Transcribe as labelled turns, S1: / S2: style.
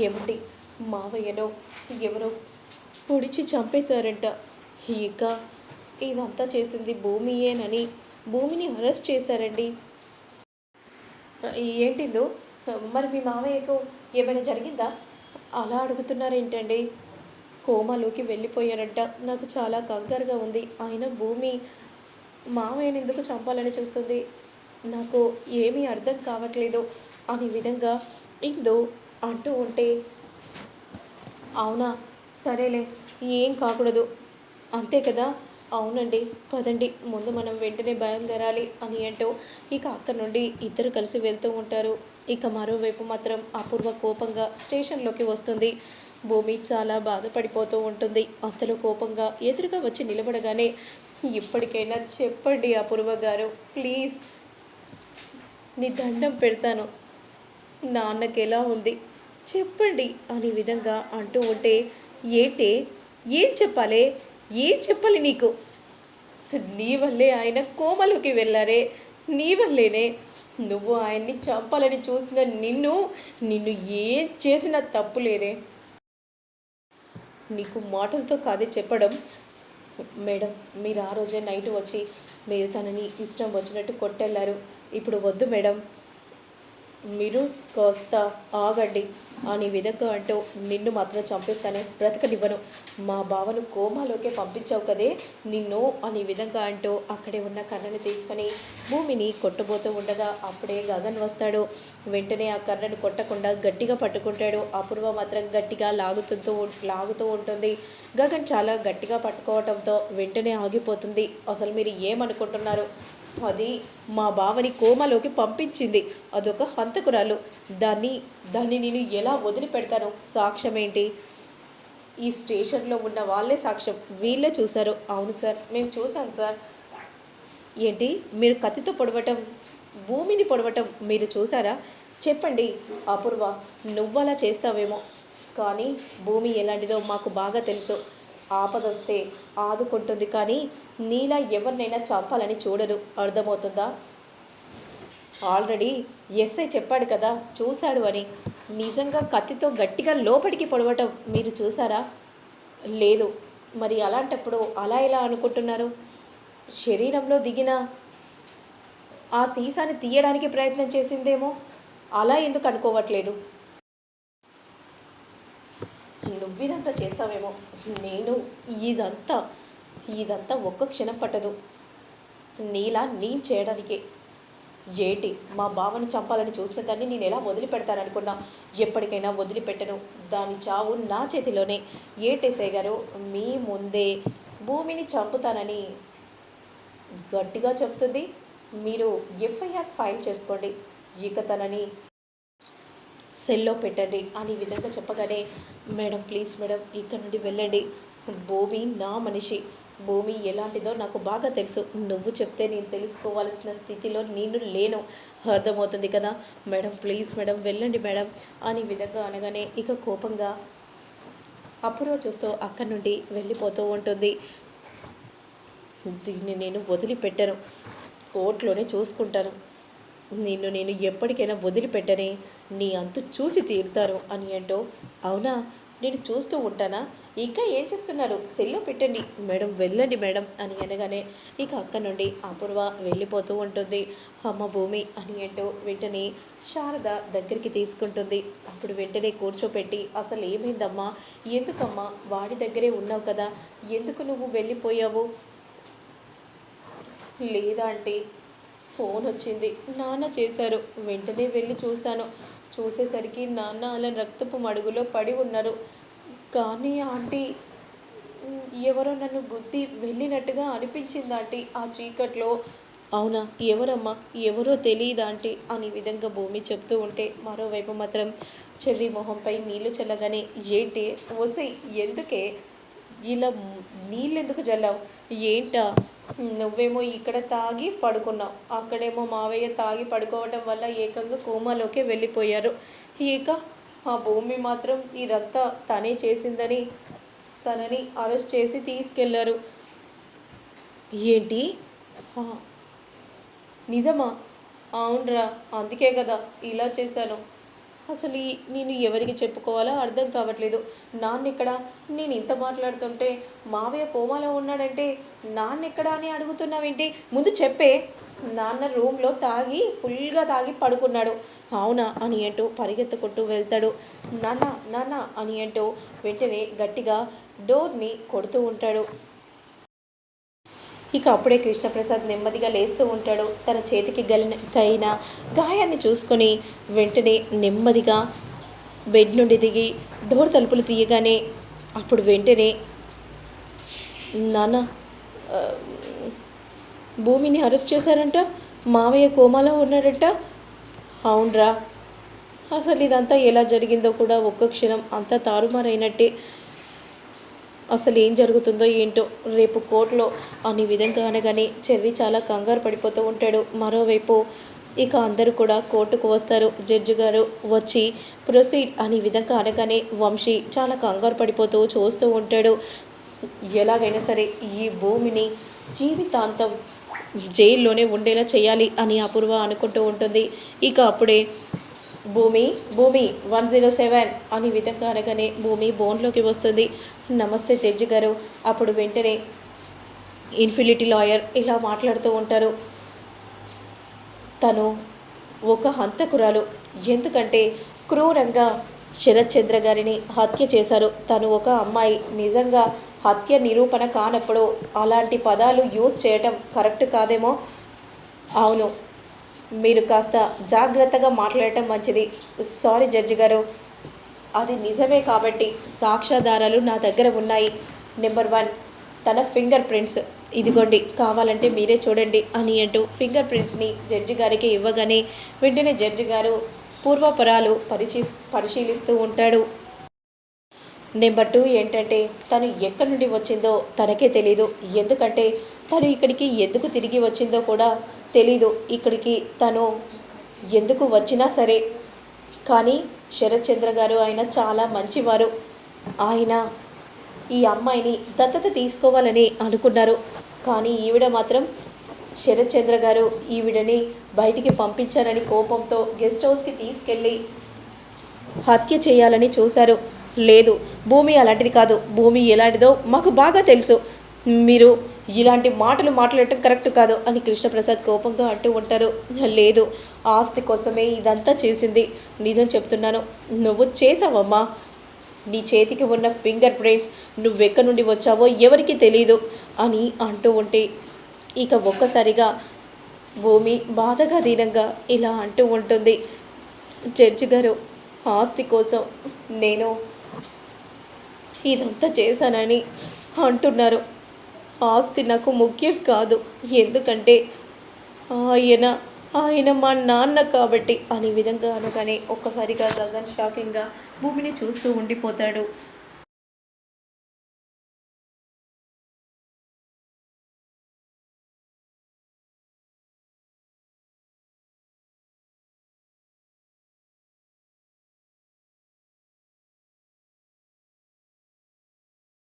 S1: ఏమిటి మావయ్యనో ఎవరో పొడిచి చంపేశారంట. ఇక ఇదంతా చేసింది భూమియేనని భూమిని అరెస్ట్ చేశారండి. ఏంటిదో? మరి మీ మావయ్యకు ఏమైనా జరిగిందా? అలా అడుగుతున్నారేంటండి? కోమాలోకి వెళ్ళిపోయారంట. నాకు చాలా కంగారుగా ఉంది. ఆయన భూమి మావయ్యని ఎందుకు చంపాలని చూస్తుంది? నాకు ఏమీ అర్థం కావట్లేదు. అనే విధంగా ఇందు అంటూ ఉంటే అవునా? సరేలే ఏం కాకూడదు. అంతే కదా? అవునండి పదండి ముందు మనం వెంటనే బయలుదేరాలి అని అంటూ ఇక అక్కడ నుండి ఇద్దరు కలిసి వెళ్తూ ఉంటారు. ఇక మరోవైపు మాత్రం అపూర్వ కోపంగా స్టేషన్లోకి వస్తుంది. భూమి చాలా బాధపడిపోతూ ఉంటుంది. అంతలో కోపంగా ఎదురుగా వచ్చి నిలబడగానే ఇప్పటికైనా చెప్పండి అపూర్వ గారు ప్లీజ్. నీ దండం పెడతాను. నాన్నకి ఎలా ఉంది? చెప్పండి అనే విధంగా అంటూ ఉంటే ఏంటే? ఏం చెప్పాలి? ఏం చెప్పాలి నీకు? నీ వల్లే ఆయన కోమలోకి వెళ్ళారే. నీ వల్లేనే. నువ్వు ఆయన్ని చంపాలని చూసిన నిన్ను నిన్ను ఏం చేసినా తప్పు లేదే. నీకు మాటలతో కాదే చెప్పడం. మేడం మీరు ఆ రోజే నైట్ వచ్చి మీరు తనని ఇష్టం వచ్చినట్టు కొట్టెళ్ళారు. ఇప్పుడు వద్దు మేడం. మీరు కాస్త ఆగండి. అని విధంగా అంటూ నిన్ను మాత్రం చంపేస్తానే బ్రతకనివ్వను. మా బావను కోమాలోకే పంపించావు కదే నిన్ను అని విధంగా అంటూ అక్కడే ఉన్న కర్రను తీసుకొని భూమిని కొట్టబోతూ ఉండగా అప్పుడే గగన్ వస్తాడు. వెంటనే ఆ కర్రను కొట్టకుండా గట్టిగా పట్టుకుంటాడు. అపూర్వ మాత్రం గట్టిగా లాగుతుంటూ లాగుతూ ఉంటుంది. గగన్ చాలా గట్టిగా పట్టుకోవడంతో వెంటనే ఆగిపోతుంది. అసలు మీరు ఏమనుకుంటున్నారు? అది మా బావని కోమలోకి పంపించింది. అదొక హంతకురాలు. దాన్ని దాన్ని నేను ఎలా వదిలిపెడతాను? సాక్ష్యం ఏంటి? ఈ స్టేషన్లో ఉన్న వాళ్ళే సాక్ష్యం. వీళ్ళే చూశారు. అవును సార్ మేము చూసాం సార్. ఏంటి? మీరు కత్తితో పొడవటం భూమిని పొడవటం మీరు చూసారా చెప్పండి అపూర్వ. నువ్వలా చేస్తావేమో. కానీ భూమి ఎలాంటిదో మాకు బాగా తెలుసు. ఆపదొస్తే ఆదుకుంటుంది కానీ నీలా ఎవరినైనా చంపాలని చూడదు అర్థమవుతుందా? ఆల్రెడీ ఎస్ఐ చెప్పాడు కదా చూశాడు అని. నిజంగా కత్తితో గట్టిగా లోపలికి పొడవటం మీరు చూసారా లేదు. మరి అలాంటప్పుడు అలా ఎలా అనుకుంటున్నారు? శరీరంలో దిగిన ఆ సీసాని తీయడానికి ప్రయత్నం చేసిందేమో? అలా ఎందుకు అనుకోవట్లేదు? నువ్విదంతా చేస్తావేమో? నేను ఇదంతా ఇదంతా ఒక్క క్షణం పట్టదు. నీలా నేను చేయడానికే. ఏంటి మా బావని చంపాలని చూసిన దాన్ని నేను ఎలా వదిలిపెడతాననుకున్నా? ఎప్పటికైనా వదిలిపెట్టను. దాని చావు నా చేతిలోనే. ఏటేసే గారు మీ ముందే భూమిని చంపుతానని గట్టిగా చెప్తుంది. మీరు ఎఫ్ఐఆర్ ఫైల్ చేసుకోండి. ఇక తనని సెల్లో పెట్టండి అని విధంగా చెప్పగానే మేడం ప్లీజ్ మేడం ఇక్కడ నుండి వెళ్ళండి. భూమి నా మనిషి. భూమి ఎలాంటిదో నాకు బాగా తెలుసు. నువ్వు చెప్తే నేను తెలుసుకోవాల్సిన స్థితిలో నేను లేను. అర్థమవుతుంది కదా? మేడం ప్లీజ్ మేడం వెళ్ళండి మేడం. అని విధంగా అనగానే ఇక కోపంగా అపూర్వ చూస్తూ అక్కడి నుండి వెళ్ళిపోతూ ఉంటుంది. దీన్ని నేను వదిలిపెట్టను. కోర్టులోనే చూసుకుంటాను. నిన్ను నేను ఎప్పటికైనా వదిలిపెట్టని నీ అంతు చూసి తీరుతారు అని అంటూ అవునా? నేను చూస్తూ ఉంటానా? ఇంకా ఏం చేస్తున్నారు? సెల్లో పెట్టండి. మేడం వెళ్ళండి మేడం అని అనగానే ఇక అక్క నుండి అపూర్వ వెళ్ళిపోతూ ఉంటుంది. అమ్మ భూమి అని అంటూ వెంటనే శారద దగ్గరికి తీసుకుంటుంది. అప్పుడు వెంటనే కూర్చోపెట్టి అసలు ఏమైందమ్మా? ఎందుకమ్మా? వాడి దగ్గరే ఉన్నావు కదా? ఎందుకు నువ్వు వెళ్ళిపోయావు? లేదా అంటే ఫోన్ వచ్చింది. నాన్న చేశారు. వెంటనే వెళ్ళి చూశాను. చూసేసరికి నాన్న అలా రక్తపు మడుగులో పడి ఉన్నారు. కానీ ఆంటీ ఎవరో నన్ను గుద్ది వెళ్ళినట్టుగా అనిపించింది ఆంటీ. ఆ చీకట్లో అవునా ఎవరమ్మా ఎవరో తెలియదాంటి అని విధంగా భూమి చెప్తూ ఉంటే మరోవైపు మాత్రం చెర్రి మొహంపై నీళ్ళు చల్లగానే ఏంటి వసై ఎందుకే? ఇలా నీళ్ళెందుకు చల్లావు? ఏంటా? నువ్వేమో ఇక్కడ తాగి పడుకున్నావు. అక్కడేమో మావయ్య తాగి పడుకోవడం వల్ల ఏకంగా కోమాలోకి వెళ్ళిపోయారు. ఇక ఆ భూమి మాత్రం ఇదంతా తనే చేసిందని తనని అరెస్ట్ చేసి తీసుకెళ్ళారు. ఏంటి? నిజమా? అవునరా అందుకే కదా ఇలా చేశాను. అసలు ఈ నేను ఎవరికి చెప్పుకోవాలో అర్థం కావట్లేదు. నాన్నెక్కడ? నేను ఇంత మాట్లాడుతుంటే మావయ్య కోమాలో ఉన్నాడంటే నాన్న ఎక్కడ అని అడుగుతున్నావేంటి? ముందు చెప్పే. నాన్న రూమ్లో తాగి ఫుల్గా తాగి పడుకున్నాడు. అవునా అని అంటూ పరిగెత్తుకుంటూ వెళ్తాడు. నాన్న నాన్న అని అంటూ వెంటనే గట్టిగా డోర్ని కొడుతూ ఉంటాడు. ఇక అప్పుడే కృష్ణప్రసాద్ నెమ్మదిగా లేస్తూ ఉంటాడు. తన చేతికి గలిన గైన గాయాన్ని చూసుకొని వెంటనే నెమ్మదిగా బెడ్ నుండి దిగి డోర్ తలుపులు తీయగానే అప్పుడు వెంటనే నాన్న భూమిని అరెస్ట్ చేశారంట? మావయ్య కోమాలో ఉన్నాడంట? అవునరా. అసలు ఇదంతా ఎలా జరిగిందో కూడా ఒక్క క్షణం అంతా తారుమారైనట్టే. అసలు ఏం జరుగుతుందో ఏంటో రేపు కోర్టులో అనే విధంగా అనగానే చెర్రి చాలా కంగారు పడిపోతూ ఉంటాడు. మరోవైపు ఇక అందరూ కూడా కోర్టుకు వస్తారు. జడ్జి గారు వచ్చి ప్రొసీడ్ అనే విధంగా అనగానే వంశీ చాలా కంగారు పడిపోతూ చూస్తూ ఉంటాడు. ఎలాగైనా సరే ఈ భూమిని జీవితాంతం జైల్లోనే ఉండేలా చేయాలి అని అపూర్వ అనుకుంటూ ఉంటుంది. ఇక అప్పుడే భూమి భూమి వన్ జీరో సెవెన్ అని విధంగా అనగానే భూమి బోన్లోకి వస్తుంది. నమస్తే జడ్జి గారు. అప్పుడు వెంటనే ఇన్ఫినిటీ లాయర్ ఇలా మాట్లాడుతూ ఉంటారు. తను ఒక హంతకురాలు. ఎందుకంటే క్రూరంగా శరత్ చంద్ర గారిని హత్య చేశారు. తను ఒక అమ్మాయి. నిజంగా హత్య నిరూపణ కానప్పుడు అలాంటి పదాలు యూజ్ చేయటం కరెక్ట్ కాదేమో? అవును. మీరు కాస్త జాగ్రత్తగా మాట్లాడటం మంచిది. సారీ జడ్జి గారు. అది నిజమే కాబట్టి సాక్ష్యాధారాలు నా దగ్గర ఉన్నాయి. నెంబర్ వన్ తన ఫింగర్ ప్రింట్స్ ఇదిగోండి కావాలంటే మీరే చూడండి అని అంటూ ఫింగర్ ప్రింట్స్ని జడ్జి గారికి ఇవ్వగానే వెంటనే జడ్జి గారు పూర్వపురాలు పరిశీ పరిశీలిస్తూ ఉంటాడు. నెంబర్ టూ ఏంటంటే తను ఎక్కడి నుండి వచ్చిందో తనకే తెలియదు ఎందుకంటే తను ఇక్కడికి ఎందుకు తిరిగి వచ్చిందో కూడా తెలీదు. ఇక్కడికి తను ఎందుకు వచ్చినా సరే. కానీ శరత్చంద్ర గారు ఆయన చాలా మంచివారు. ఆయన ఈ అమ్మాయిని దత్తత తీసుకోవాలని అనుకున్నారు. కానీ ఈవిడ మాత్రం శరత్ చంద్ర గారు ఈవిడని బయటికి పంపించారని కోపంతో గెస్ట్ హౌస్కి తీసుకెళ్ళి హత్య చేయాలని చూశారు. లేదు భూమి అలాంటిది కాదు. భూమి ఎలాంటిదో మాకు బాగా తెలుసు. మీరు ఇలాంటి మాటలు మాట్లాడటం కరెక్ట్ కాదు అని కృష్ణప్రసాద్ కోపంగా అంటూ ఉంటారు. లేదు ఆస్తి కోసమే ఇదంతా చేసింది. నిజం చెప్తున్నాను. నువ్వు చేసావమ్మా నీ చేతికి ఉన్న ఫింగర్ ప్రింట్స్ నువ్వెక్కడి నుండి వచ్చావో ఎవరికి తెలియదు అని అంటూ ఉంటే ఇక ఒక్కసారిగా భూమి బాధగా దీనంగా ఇలా అంటూ ఉంటుంది. జడ్జి గారు ఆస్తి కోసం నేను ఇదంతా చేశానని అంటున్నారు. ఆస్తి నాకు ముఖ్యం కాదు. ఎందుకంటే ఆయన ఆయన మా నాన్న కాబట్టి. అనే విధంగా అనగానే ఒక్కసారిగా గగన్ షాకింగ్గా భూమిని చూస్తూ ఉండిపోతాడు.